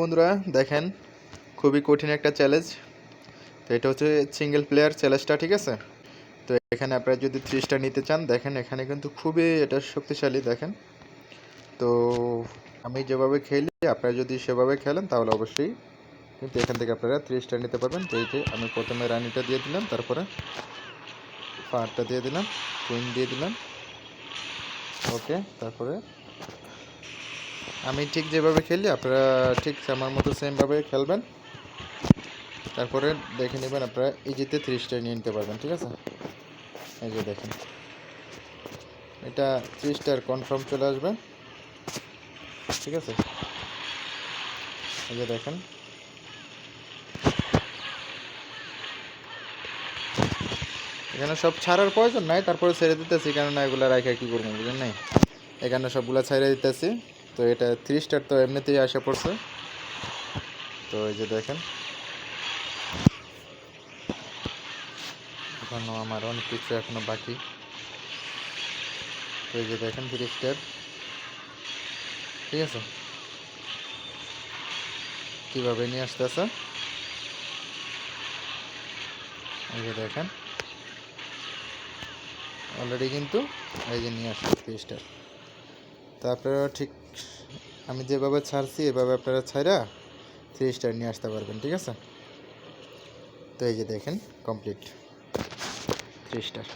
বন্ধুরা, দেখেন, খুবই কঠিন একটা চ্যালেঞ্জ তো এটা হচ্ছে সিঙ্গেল প্লেয়ার চ্যালেঞ্জটা ঠিক আছে? তো এখানে আপনারা যদি থ্রি স্টার নিতে চান, দেখেন, এখানে কিন্তু খুবই এটা শক্তিশালী, দেখেন। তো আমি যেভাবে খেলি, আপনারা যদি সেভাবে খেলেন, তাহলে অবশ্যই কিন্তু এখান থেকে আপনারা থ্রি স্টার নিতে পারবেন। তো এই যে আমি প্রথমে রানিটা দিয়ে দিলাম, তারপরে পাহাড়টা দিয়ে দিলাম কুইন দিয়ে দিলাম। ওকে, তারপরে আমি ঠিক যেভাবে খেলি, আপনারা ঠিক আমার মতো সেমভাবে খেলবেন। তারপরে দেখে নেবেন আপনারা ইজিতে থ্রি স্টার নিয়ে নিতে পারবেন, ঠিক আছে? এই যে দেখেন। এটা থ্রি স্টার কনফার্ম চলে আসবে, ঠিক আছে? এই যে দেখেন। এখানে সব ছাড়ার প্রয়োজন নাই, তারপরে ছেড়ে দিতেছি, কেননা এগুলো রাখা কি করব, বুঝলেন নাই? এখানে সবগুলো ছেড়ে দিতেছি। তো এটা থ্রি স্টার তো এমনিতেই আসা পড়ছে। তো এই যে দেখেন। এখনও আমার অনেক কিছু এখনও বাকি। তো এই যে দেখেন থ্রি স্টার ঠিক আছে? কীভাবে নিয়ে আসতেছে? এই যে দেখেন। অলরেডি কিন্তু এই যে নিয়ে আসছে থ্রি স্টার তো আপনারা ঠিক, আমি যেভাবে ছাড়ছি, এভাবে আপনারা ছাড়া থ্রি স্টার নিয়ে আসতে পারবেন, ঠিক আছে? তো এই যে দেখেন কমপ্লিট থ্রি স্টার